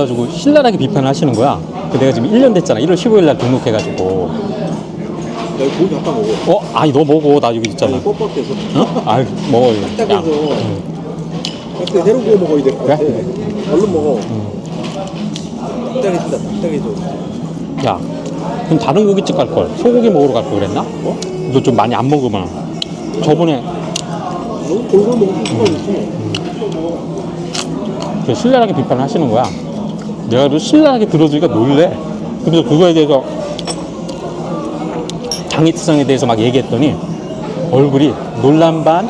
가지고 신랄하게 비판을 하시는 거야. 그 내가 지금 1년 됐잖아. 1월 15일 날 등록해가지고. 야, 이거 고기 아까 먹어. 어? 아니 너 먹어. 나 여기 있잖아. 아니, 뻑뻑해서. 어? 아이 먹어. 이거. 야. 딱딱해서. 딱딱 새로 구워 먹어야 될 것 같아. 얼른 먹어. 딱딱해진다, 딱딱해져. 야. 그럼 다른 고깃집 갈 걸. 소고기 먹으러 갈 걸 그랬나? 어? 너 좀 많이 안 먹으면. 저번에 너 골고루 먹을 수가 있어. 그 신랄하게 비판을 하시는 거야. 내가 그 신랄하게 들어주니까 놀래. 그래서 그거에 대해서 장이트성에 대해서 막 얘기했더니 얼굴이 놀란 반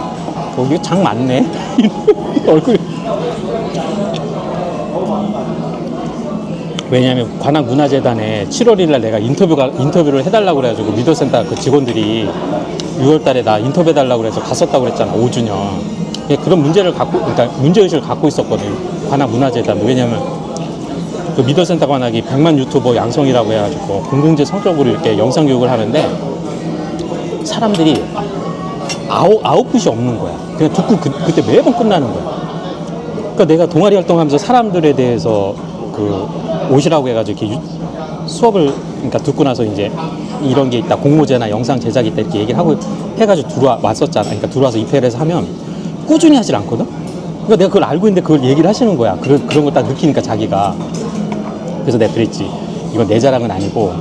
거기 장 많네. 얼굴이. 왜냐하면 관악 문화재단에 7월 1일 날 내가 인터뷰가 인터뷰를 해달라고 그래가지고 미더센터 그 직원들이 6월 달에 나 인터뷰 해달라고 그래서 갔었다고 그랬잖아 5주년 예, 그런 문제를 갖고 그러니까 문제 의식을 갖고 있었거든 관악 문화재단 왜냐면 그 미더센터 관악이 100만 유튜버 양성이라고 해가지고 공공재 성적으로 이렇게 영상 교육을 하는데 사람들이 아웃, 아웃풋이 없는 거야 그냥 듣고 그, 그때 매번 끝나는 거야 그러니까 내가 동아리 활동하면서 사람들에 대해서 그 오시라고 해가지고 이렇게 유- 수업을 그러니까 듣고 나서 이제 이런 게 있다 공모제나 영상 제작이 있다 이렇게 얘기를 하고 해가지고 들어와 왔었잖아. 그러니까 들어와서 입회를 해서 하면 꾸준히 하질 않거든. 그러니까 내가 그걸 알고 있는데 그걸 얘기를 하시는 거야. 그런 그런 걸 딱 느끼니까 자기가 그래서 내가 그랬지. 이건 내 자랑은 아니고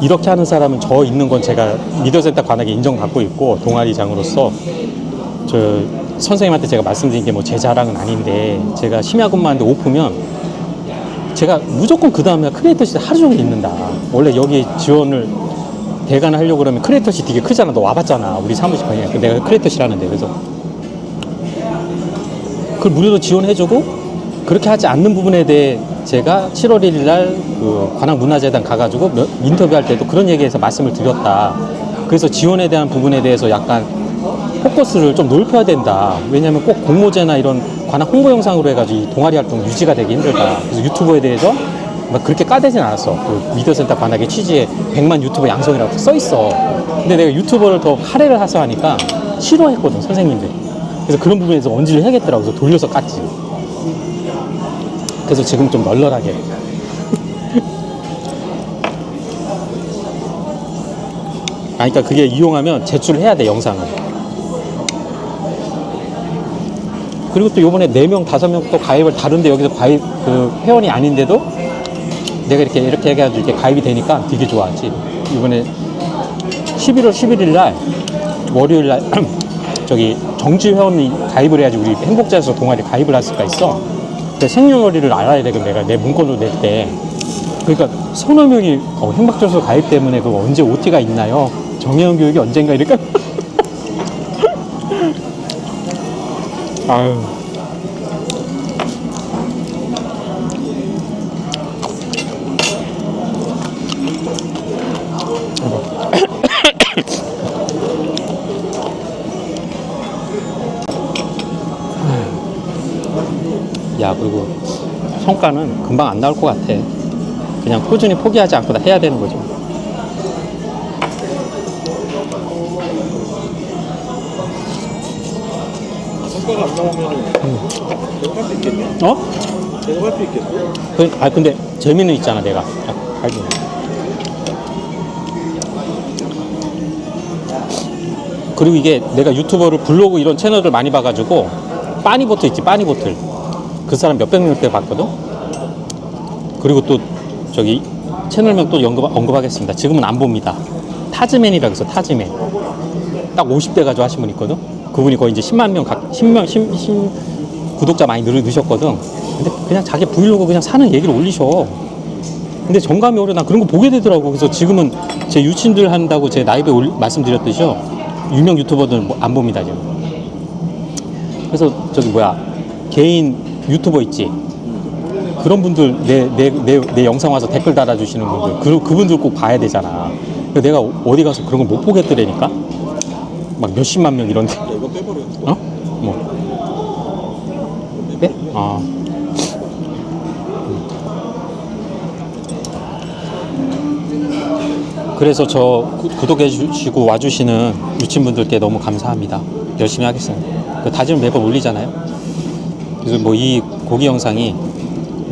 이렇게 하는 사람은 저 있는 건 제가 미디어센터 관악에 인정받고 있고 동아리장으로서 저 선생님한테 제가 말씀드린 게 뭐 제 자랑은 아닌데 제가 심야 근무하는데 오프면 제가 무조건 그 다음날 크리에이터 시대 하루 종일 있는다. 원래 여기 지원을 대관을 하려고 그러면 크리에이터 시 되게 크잖아. 너 와봤잖아. 우리 사무실 방에. 그 내가 크리에이터 시라는데 그래서 그걸 무료로 지원해주고 그렇게 하지 않는 부분에 대해 제가 7월 1일 날 그 관악문화재단 가가지고 몇- 인터뷰할 때도 그런 얘기해서 말씀을 드렸다. 그래서 지원에 대한 부분에 대해서 약간 포커스를 좀 넓혀야 된다. 왜냐하면 꼭 공모제나 이런 관악 홍보 영상으로 해가지고 이 동아리 활동 유지가 되기 힘들다. 그래서 유튜버에 대해서 막 그렇게 까대진 않았어. 그 미디어센터 관악의 취지에 100만 유튜버 양성이라고 써 있어. 근데 내가 유튜버를 더 할애를 하서 하니까 싫어했거든, 선생님들이. 그래서 그런 부분에서 언지를 해야겠더라고. 그래서 돌려서 깠지. 그래서 지금 좀 널널하게. 아, 그러니까 그게 이용하면 제출을 해야 돼, 영상을. 그리고 또 요번에 4명, 5명 또 가입을 다른데 여기서 가입, 그 회원이 아닌데도 내가 이렇게, 이렇게 해가지고 이렇게 가입이 되니까 되게 좋아하지. 이번에 11월 11일 날, 월요일 날, 저기 정지 회원이 가입을 해야지 우리 행복자에서 동아리 가입을 할 수가 있어. 근데 생년월일을 알아야 되거든, 내가 내 문건으로 낼 때. 그러니까 서너 명이 어, 행복자소 가입 때문에 그거 언제 OT가 있나요? 정혜원 교육이 언젠가 이럴까? 아유. 야 그리고 성과는 금방 안 나올 것 같아. 그냥 꾸준히 포기하지 않고 다 해야 되는 거죠. 성과가 안 나오면 계속 할 수 있겠네? 어? 계속 할 수 있겠어? 그, 아 근데 재미는 있잖아 내가. 아, 알지. 그리고 이게 내가 유튜버를 블로그 이런 채널을 많이 봐가지고 빠니보트 있지 빠니보틀 그 사람 몇백 명대 봤거든. 그리고 또 저기 채널명 또 언급, 언급하겠습니다. 지금은 안 봅니다. 타즈맨이라고 해서 타즈맨. 딱 50대 가지고 하신 분 있거든. 그분이 거의 이제 10만 명, 각, 10명, 10, 10 구독자 많이 늘, 넣으셨거든. 근데 그냥 자기 브이로그 그냥 사는 얘기를 올리셔. 근데 정감이 어려. 나 그런 거 보게 되더라고. 그래서 지금은 제 유친들 한다고 제 올- 말씀드렸듯이요. 유명 유튜버들 뭐안 봅니다, 지금. 그래서 저기 뭐야. 개인 유튜버 있지. 그런 분들 내, 내, 내, 내 영상 와서 댓글 달아주시는 분들 그, 그분들 꼭 봐야 되잖아 내가 어디 가서 그런 걸 못 보겠더라니까 막 몇십만 명 이런데 야, 이거 빼버려. 어? 뭐? 빼? 아 그래서 저 구- 구독해 주시고 와주시는 유친분들께 너무 감사합니다 열심히 하겠습니다 그 다짐을 매번 올리잖아요 그래서 뭐 이 고기 영상이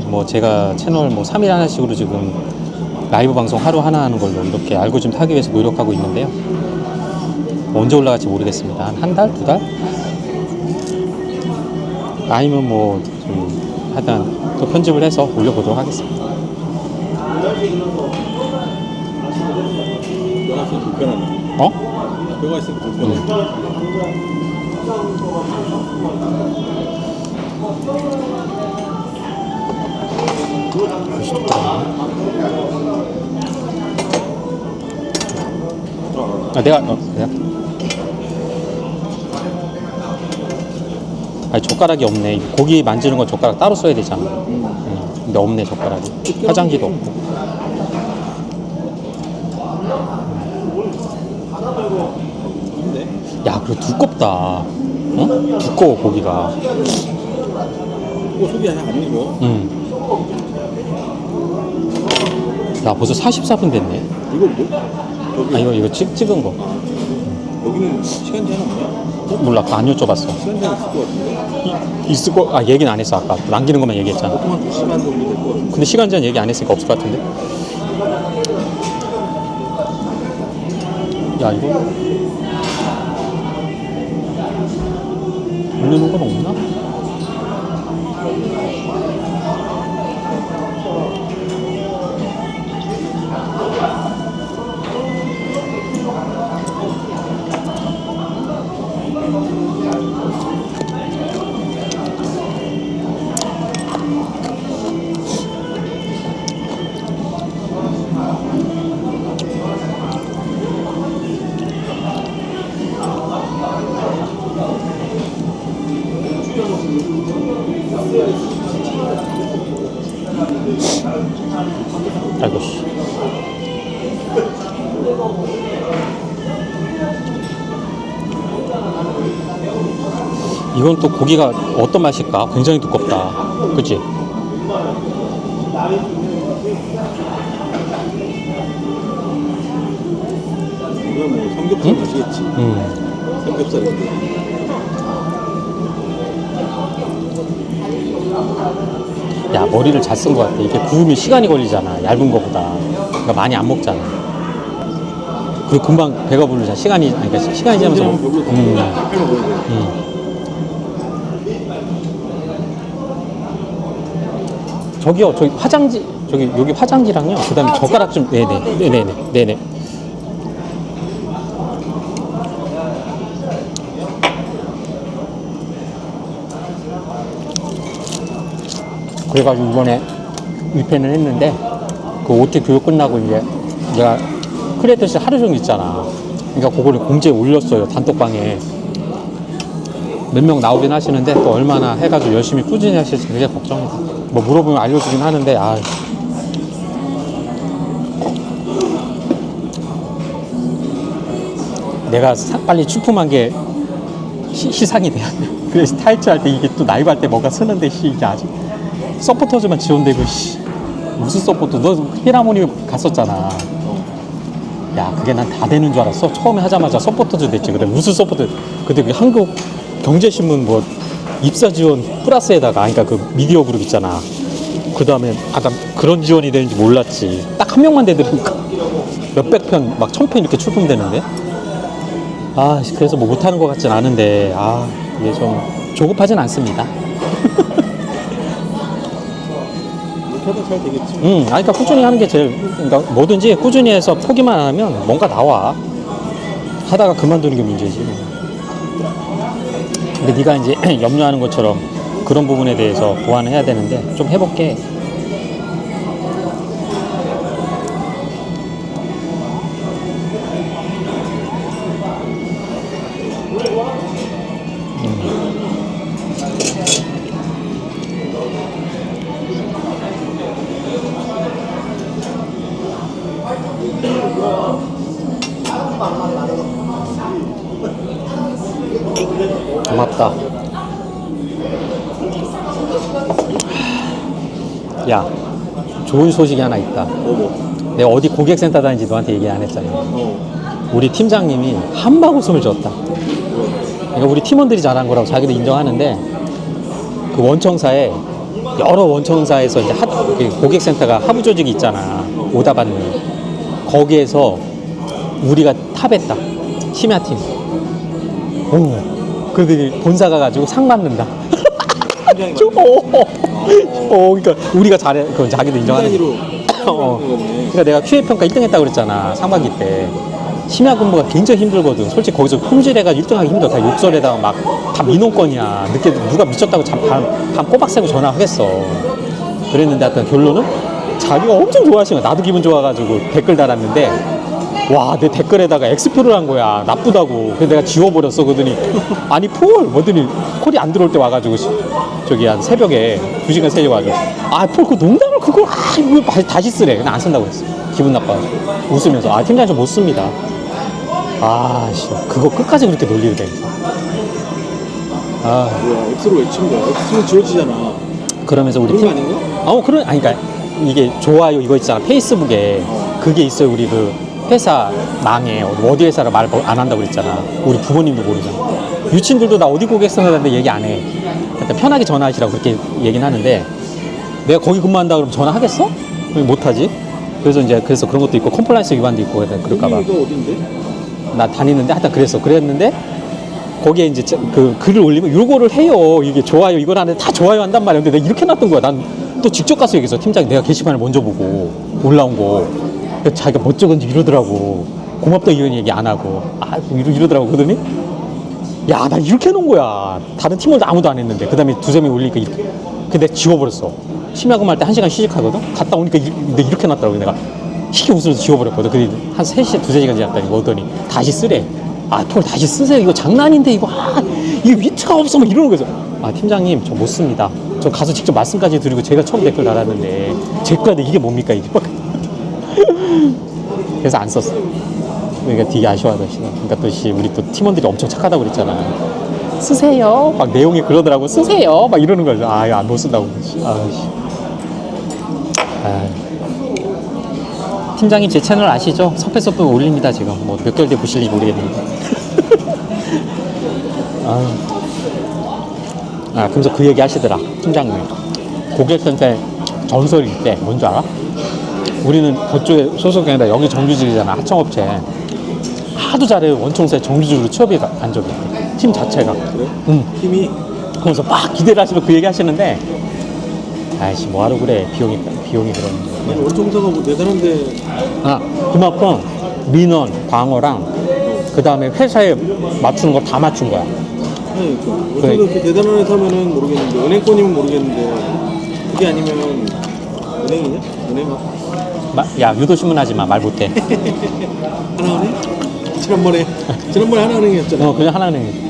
뭐 제가 채널 뭐 3일 하나씩으로 지금 라이브 방송 하루 하나 하는 걸로 이렇게 알고 좀 타기 위해서 노력하고 있는데요. 언제 올라갈지 모르겠습니다. 한 한 달, 두 달? 아니면 뭐, 좀, 하여튼 또 편집을 해서 올려보도록 하겠습니다. 어? 뼈가 있으면 불편해. 아, 내가, 어, 내가? 아니, 젓가락이 없네. 이 고기 만지는 건 젓가락 따로 써야 되잖아. 음, 근데 없네, 젓가락이. 화장지도 없고. 야, 그래 두껍다. 어? 두꺼워, 고기가. 이거 속이 아예 안 익어. 음. 야, 벌써 44분 됐네. 이거 뭐? 여기 아, 이거, 이거 찍, 찍은 거. 여기는 시간 제한 없냐? 몰라, 그거 안 여쭤봤어. 시간 제한 있을 것 같은데. 있을 거, 아, 얘기는 안 했어, 아까. 남기는 것만 얘기했잖아. 보통 한 2시간 정도 될 것 같은데. 근데 시간 제한 얘기 안 했으니까 없을 것 같은데? 야, 이거. 올리는 건 없나? 이건 또 고기가 어떤 맛일까? 굉장히 두껍다. 그치? 이건 뭐 삼겹살 맛이겠지. 음. 삼겹살인데. 야, 머리를 잘 쓴 것 같아. 이게 구우면 시간이 걸리잖아. 얇은 거보다. 그러니까 많이 안 먹잖아. 그리고 금방 배가 부르잖아. 시간이, 아니, 그러니까 시간이 지나면서. 별로 더 음. 음. 저기요, 저기 화장지, 저기 여기 화장지랑요. 그다음에 젓가락 좀, 네네, 네네 네, 네네. 그래가지고 이번에 위패는 했는데 그 OT 교육 끝나고 이제 내가 크레딧이 하루 종일 있잖아. 그러니까 그거를 공지에 올렸어요 단톡방에. 몇 명 나오긴 하시는데 또 얼마나 해가지고 열심히 꾸준히 하실지 그게 걱정이다. 뭐 물어보면 알려주긴 하는데 아. 내가 사- 빨리 출품한 게 시, 시상이 돼야 돼. 그래서 타이틀할 때 이게 또 라이브 할 때 뭐가 쓰는데 씨 이게 아직 서포터즈만 지원되고 씨. 무슨 서포터? 너 히라모니 갔었잖아. 야 그게 난 다 되는 줄 알았어. 처음에 하자마자 서포터즈 됐지. 그래 무슨 서포터? 근데 그 한국 경제신문 뭐 입사 지원 플러스에다가 그러니까 그 미디어 그룹 있잖아 그 다음에 아까 그런 지원이 되는지 몰랐지 딱 한 명만 되더니까 몇백 편 막 천 편 이렇게 출품되는데 아 그래서 뭐 못하는 것 같진 않은데 아 이게 좀 조급하진 않습니다 하다 잘 되겠지. 음, 아니, 그러니까 꾸준히 하는 게 제일, 그러니까 뭐든지 꾸준히 해서 포기만 안 하면 뭔가 나와. 하다가 그만두는 게 문제지. 근데 네가 이제 염려하는 것처럼 그런 부분에 대해서 보완을 해야 되는데 좀 해볼게. 야, 좋은 소식이 하나 있다. 내가 어디 고객센터 다니지 너한테 얘기 안 했잖아. 어. 우리 팀장님이 한방 웃음을 줬다. 그러니까 우리 팀원들이 잘한 거라고 자기도 인정하는데 그 원청사에 여러 원청사에서 이제 하, 그 고객센터가 하부 조직이 있잖아. 오다 받는. 거기에서 우리가 탑했다. 심야팀. 오. 그러더니 본사가 가지고 상 받는다. 저, 어, 어, 어, 그러니까 우리가 잘해, 그 자기도 인정하는. 팀장으로 어. 하는 거네. 그러니까 내가 QA 평가 1등 했다고 그랬잖아. 상반기 때. 심야 근무가 굉장히 힘들거든. 솔직히 거기서 품질해가 1등 하기 힘들어. 다 욕설에다가 막 다 민원건이야. 늦게 누가 미쳤다고 잠, 밤, 밤 꼬박 새고 전화하겠어. 그랬는데 하여튼 결론은 자기가 엄청 좋아하시는 거야. 나도 기분 좋아가지고 댓글 달았는데 와, 내 댓글에다가 엑스표를 한 거야. 나쁘다고. 그래서 내가 지워버렸어. 그러더니 아니 폴! 뭐더니 콜이 안 들어올 때 와가지고 시- 저기 한 새벽에 2시간 새겨가지고 아, 폴, 그 농담을 그걸 아, 이거 다시, 다시 쓰래. 그냥 안 쓴다고 했어. 기분 나빠가지고. 웃으면서 아, 팀장님 저못 씁니다. 아, 씨. 그거 끝까지 그렇게 놀리게 돼. 아, 뭐야 X로 외친 거야 X는 지워지잖아 그러면서 우리 그런 거 팀, 아닌가? 어, 그런, 아니, 그니까, 이게 좋아요, 이거 있잖아. 페이스북에. 그게 있어요. 우리 그 회사 망에, 어디 회사를 말 안 한다고 그랬잖아. 우리 부모님도 모르잖아. 유친들도 나 어디 고객센터인데 얘기 안 해. 하여튼 편하게 전화하시라고 그렇게 얘기는 하는데, 내가 거기 근무한다 그러면 전화하겠어? 못하지. 그래서 이제, 그래서 그런 것도 있고, 컴플라이언스 위반도 있고, 그럴까봐. 나 다니는데 하여튼 그랬어. 그랬는데 거기에 이제 저- 그 글을 올리면 요거를 해요. 이게 좋아요. 이걸 하는데 다 좋아요 한단 말이야. 근데 내가 이렇게 놨던 거야. 난 또 직접 가서 얘기했어. 팀장이 내가 게시판을 먼저 보고 올라온 거. 그래서 자기가 뭐 적은지 이러더라고. 고맙다 이런 얘기 안 하고. 아, 이러, 이러더라고. 그러더니 야, 나 이렇게 해놓은 거야. 다른 팀원도 아무도 안 했는데. 그 다음에 두세 명이 올리니까 이렇게. 근데 지워버렸어. 심야근무할 때 한 시간 쉬직하거든? 갔다 오니까 이- 근데 이렇게 놨더라고. 내가 희게 웃으면서 지워버렸거든. 근데 한 3시, 두세 시간 지났더니 오더니 다시 쓰래. 아, 폴 다시 쓰세요. 이거 장난인데, 이거. 아, 이게 위트가 없어. 막 이러는 거죠. 아, 팀장님, 저 못 씁니다. 저 가서 직접 말씀까지 드리고 제가 처음 댓글 달았는데, 제 거한테 이게 뭡니까, 이게. 그래서 안 썼어. 그러니까 되게 아쉬워하더시. 그러니까 또 씨, 우리 또 팀원들이 엄청 착하다고 그랬잖아. 쓰세요. 막 내용이 그러더라고. 쓰세요. 막 이러는 거죠. 아, 이거 안 못 쓴다고. 씨. 아. 팀장님 제 채널 아시죠? 석패섭도 올립니다 지금. 뭐몇 개월 뒤에 보실지 모르겠는데. 아. 아, 그래서 그 얘기 하시더라. 팀장님. 고객센터 전설이 있대. 뭔지 알아? 우리는 그쪽에 소속이 아니라 여기 정규직이잖아. 하청업체. 하도 잘해요. 원청사에 정규직으로 취업이 가- 안 적이. 팀 자체가. 그래? 응. 힘이 그러면서 막 기대를 하시면 그 얘기 하시는데 아이씨 뭐하러 그래 비용이 비용이 그러는데 아니 원청사가 뭐 대단한데 아 그만큼 민원 방어랑 그 다음에 회사에 맞추는 거다 맞춘 거야 아니 그 그래. 원청사 그렇게 대단한 회사면은 모르겠는데 은행권이면 모르겠는데 그게 아니면 은행이냐? 은행 마- 야 유도신문 하지 마말 못해. 하나은행? 지난번에 지난번에 하나은행이었잖아. 어 그냥 하나는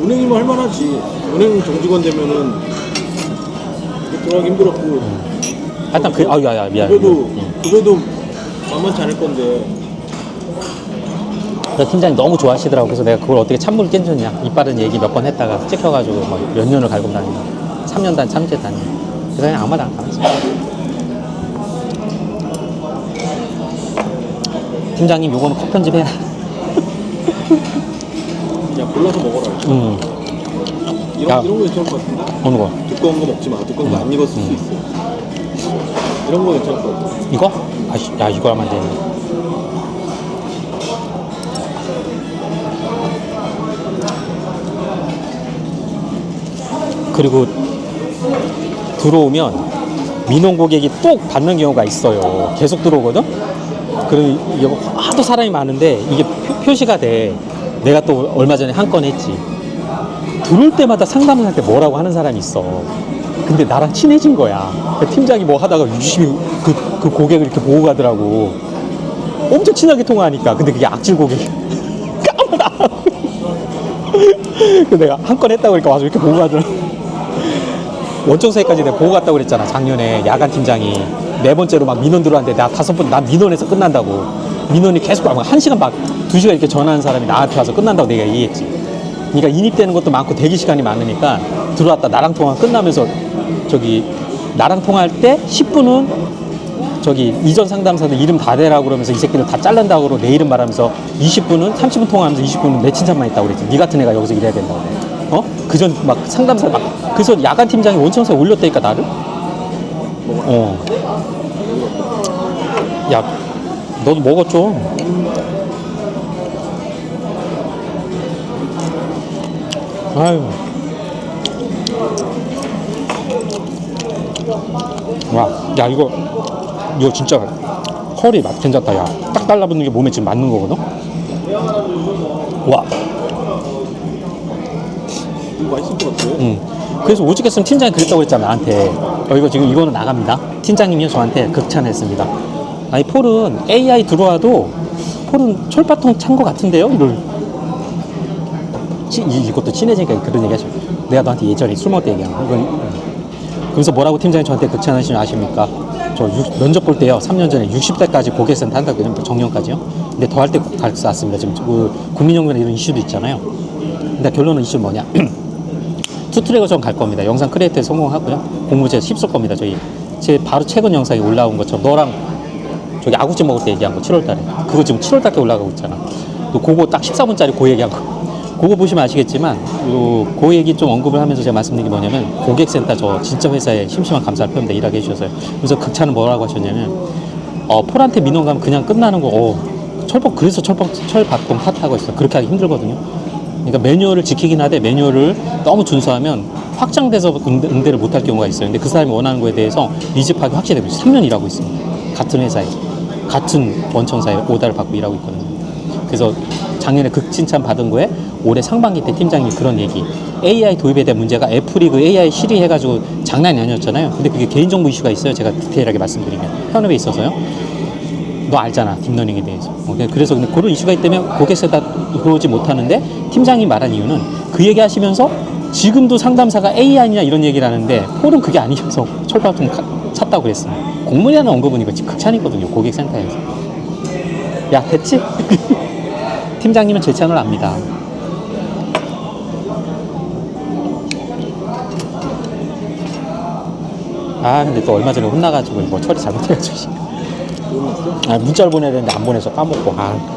은행이면 할만하지. 은행 정직원 되면은 들어가기 힘들었고. 하여튼 그 아유 야야 미안 그래도 응. 그래도 만만치 않을 건데. 그 팀장이 너무 좋아하시더라고. 그래서 내가 그걸 어떻게 찬물을 깬 줬냐. 이빠른 얘기 몇 번 했다가 찍혀가지고 막 몇 년을 갈고 다니고 3년 단 3년 다니 그래서 그냥 아무 말도 안 하면서 팀장님 요거는 컷 편집해야 그냥 골라서 먹어라. 응 이런, 야. 이런 거 괜찮을 것 같은데? 어느 거? 두꺼운 거 먹지 마. 두꺼운 거 안 익었을 수 있어. 이런 거 괜찮을 것 같아. 이거? 아 씨, 야 이거 하면 안 되네. 그리고 들어오면 민원 고객이 뚝 받는 경우가 있어요. 계속 들어오거든. 그럼 이게 하도 사람이 많은데 이게 표, 시가 돼. 내가 또 얼마 전에 한 건 했지. 들어올 때마다 때 뭐라고 하는 사람이 있어. 근데 나랑 친해진 거야. 그 팀장이 뭐 하다가 유심히 그, 그 고객을 이렇게 보고 가더라고. 엄청 친하게 통화하니까. 근데 그게 악질 고객이. 까만 그 내가 한 건 했다고 그러니까 와서 이렇게 보고 가더라고. 원청사에까지 내가 보고 갔다고 그랬잖아. 작년에 야간 팀장이. 네 번째로 막 민원 들어왔는데 나 다섯 번, 난 민원에서 끝난다고. 민원이 계속 와한 시간 막, 두 시간 이렇게 전화하는 사람이 나한테 와서 끝난다고 내가 얘기했지. 그러니까 인입되는 것도 많고 대기 시간이 많으니까 들어왔다 나랑 통화 끝나면서 저기 나랑 통화할 때 10분은 저기 이전 상담사들 이름 다 대라고 그러면서 이 새끼들 다 잘른다고 그러고 내 이름 말하면서 20분은 30분 통화하면서 20분은 내 칭찬만 있다고 그랬지. 네 같은 애가 여기서 일해야 된다고. 어? 그전 막 상담사 막 그래서 야간 팀장이 원청사에 올렸다니까 나를? 어. 야 너도 먹었죠 아유. 와 야 이거 이거 진짜 컬이 맛 괜찮다. 야 딱 달라붙는 게 몸에 지금 맞는 거거든? 와 이거 맛있을 것 같아. 응. 그래서 오죽했으면 팀장이 그랬다고 그랬잖아 나한테. 어 이거 지금 이거는 나갑니다. 팀장님이 저한테. 극찬했습니다. 아니 폴은 AI 들어와도 폴은 철바통 찬거 같은데요 이걸 치- 이, 이것도 친해지니까 그런 얘기 하죠 내가 너한테 예전에 술 먹을 때 얘기한 거. 이건 응. 그래서 뭐라고 팀장이 저한테 극찬하시는 아십니까? 저 육- 면접 볼 때요. 3년 전에 60대까지 고객센터 한다고 그냥 정년까지요. 근데 더 할 때 갔었습니다 지금. 그 국민연금이나 이런 이슈도 있잖아요. 근데 결론은 이슈 뭐냐 투트랙을 좀갈 겁니다. 영상 크리에이터에 성공하고요. 공모제 휩쓸 겁니다. 저희 제 바로 최근 영상이 올라온 것처럼 너랑 저기 아구찜 먹을 때 얘기한 거 7월 달에 그거 지금 7월 달에 올라가고 있잖아. 또 그거 딱 14분짜리 그 얘기한 거. 그거 보시면 아시겠지만 요, 그 얘기 좀 언급을 하면서 제가 말씀드린 게 뭐냐면 고객센터 저 진짜 회사에 심심한 감사를 표합니다. 일하게 해주셔서요. 그래서 극찬은 뭐라고 하셨냐면 어, 폴한테 민원 가면 그냥 끝나는 거 어, 철법 그래서 철법 철박동 탓하고 있어. 그렇게 하기 힘들거든요. 그러니까 매뉴얼을 지키긴 하되 매뉴얼을 너무 준수하면 확장돼서 응대, 응대를 못할 경우가 있어요. 근데 그 사람이 원하는 거에 대해서 파악이 확실히 되고 3년 일하고 있습니다. 같은 회사에 같은 원청사에 오다를 받고 일하고 있거든요. 그래서 작년에 극칭찬 받은 거에 올해 상반기 때 팀장님이 그런 얘기 AI 도입에 대한 문제가 애플이 그 AI 실이 해가지고 장난이 아니었잖아요. 근데 그게 개인정보 이슈가 있어요. 제가 디테일하게 말씀드리면 현업에 있어서요. 너 알잖아 딥러닝에 대해서. 어, 그래- 그래서 그런 이슈가 있다면 고객센터 들어오지 못하는데 팀장이 말한 이유는 그 얘기 하시면서 지금도 상담사가 AI냐 이런 얘기를 하는데 폴은 그게 아니셔서 철밥통 찼다고 그랬어요. 공문이라는 언급은 이거 극찬이거든요 고객센터에서. 야 됐지? 팀장님은 제 채널 압니다. 아 근데 또 얼마 전에 혼나가지고 뭐 처리 잘못해가지고? 아, 문자를 보내야 되는데 안 보내서 까먹고. 아.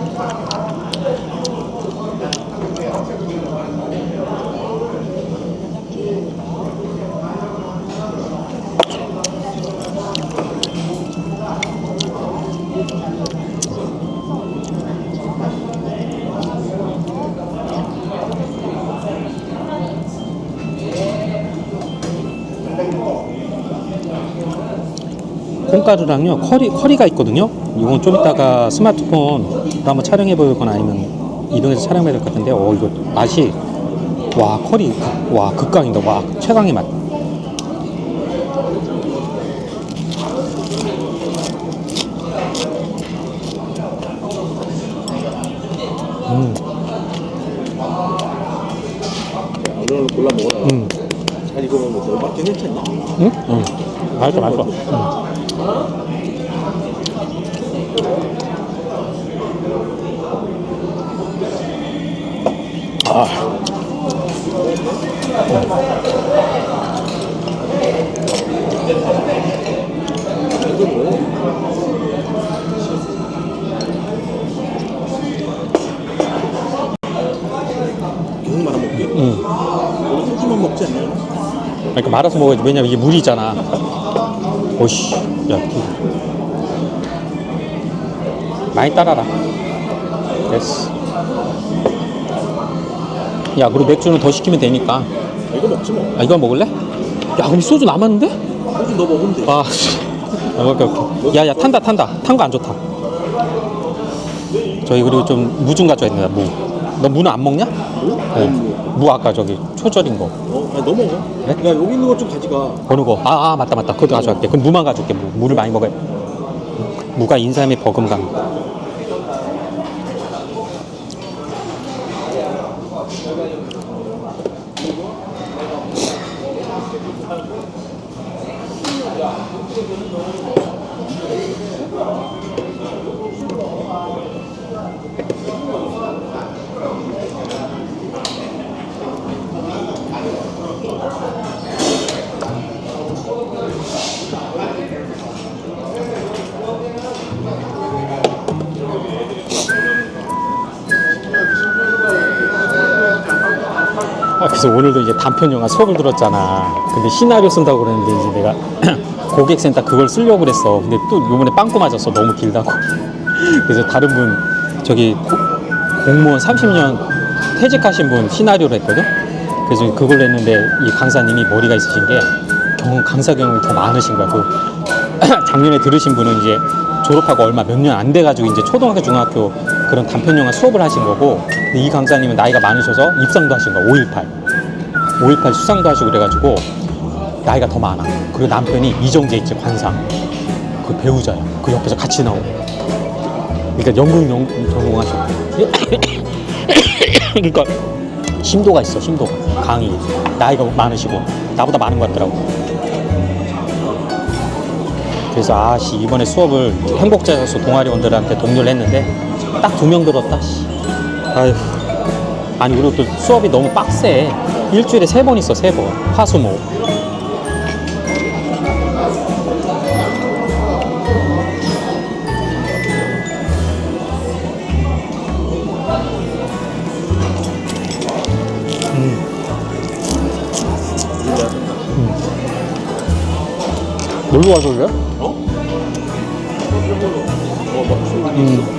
콩가루랑요 커리 커리가 있거든요. 이건 좀 이따가 스마트폰으로 한번 촬영해 볼건 아니면 이동해서 촬영해야 될 것 같은데, 어 이거 맛이 와 커리 극- 와 극강이다. 와 최강의 맛. 음, 오늘 골라 먹어라. 음, 잘 익으면 뭐 너밖에 괜찮나? 음, 음. 맛있어, 맛있어. 음. 아. 계속 말아 먹게. 음. 원래 소주만 먹지? 그러니까 말아서 먹어야지. 왜냐면 이게 물이잖아. 오씨, 야, 기- 많이 따라라. 됐어. 야, 그리고 맥주는 더 시키면 되니까. 이거 먹지 뭐. 아, 이거 먹을래? 야, 근데 소주 남았는데? 소주 너 먹으면 돼. 아, 씨. 아, 오케이, 오케이. 야, 야, 탄다, 탄다. 탄 거 안 좋다. 저희 그리고 좀 무좀 가져야 된다, 무. 너 무는 안 먹냐? 뭐? 네. 무 아까 저기 초절인 거. 어? 아니 너 먹어. 네? 야 여기 있는 거 좀 가져가. 어느 거? 아, 아 맞다 맞다. 그것도 가져갈게. 그럼 무만 가져올게. 무. 무를 많이 먹어야. 무가 인삼의 버금강. 그래서 오늘도 이제 단편 영화 수업을 들었잖아. 근데 시나리오 쓴다고 그랬는데 이제 내가 고객센터 그걸 쓰려고 그랬어. 근데 또 요번에 빵꾸 맞았어. 너무 길다고. 그래서 다른 분 저기 고- 공무원 30년 퇴직하신 분 시나리오를 했거든. 그래서 그걸 했는데 이 강사님이 머리가 있으신 게 경험 강사 경험이 더 많으신 거야. 그 작년에 들으신 분은 이제 졸업하고 얼마 몇 년 안 돼가지고 이제 초등학교 중학교 그런 단편 영화 수업을 하신 거고 이 강사님은 나이가 많으셔서 입상도 하신 거야 5.18 5.18 수상도 하시고 그래가지고 나이가 더 많아. 그리고 남편이 이정재 있지 관상. 그 배우자야. 그 옆에서 같이 나오고. 그러니까 연극 연, 전공하셨고. 그러니까 심도가 있어 심도가 강의. 나이가 많으시고. 나보다 많은 것 같더라고. 그래서 아씨 이번에 수업을 행복자소서 동아리원들한테 독려를 했는데 딱 두 명 들었다 씨. 아휴 아니 그리고 또 수업이 너무 빡세 일주일에 세 번 있어 세번 화수목 놀러 와서 그래? 어? 어, 막 음.